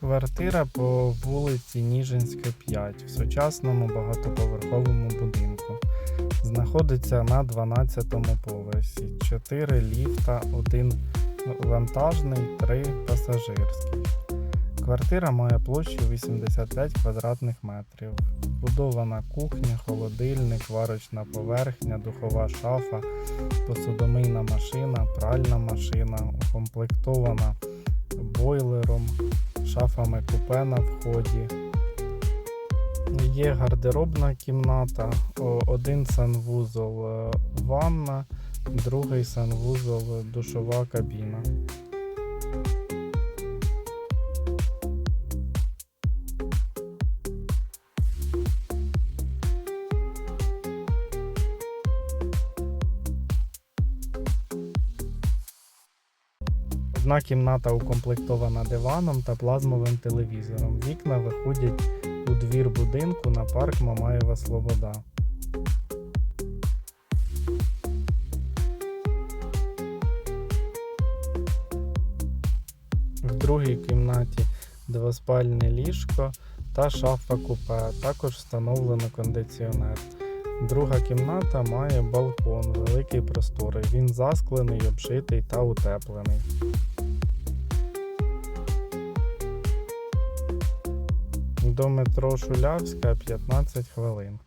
Квартира по вулиці Ніжинська, 5 в сучасному багатоповерховому будинку. Знаходиться на 12-му поверсі. 4 ліфта, один вантажний, 3 пасажирський. Квартира має площу 85 квадратних метрів. Вбудована кухня, холодильник, варочна поверхня, духова шафа, посудомийна машина, пральна машина, укомплектована бойлером, шафами купе на вході. Є гардеробна кімната, один санвузол е, ванна, другий санвузол е, душова кабіна. Одна кімната укомплектована диваном та плазмовим телевізором. Вікна виходять у двір будинку на парк Мамаєва Слобода. В другій кімнаті двоспальне ліжко та шафа купе. Також встановлено кондиціонер. Друга кімната має балкон, великий просторий. Він засклений, обшитий та утеплений. до метро Шулявська 15 хвилин.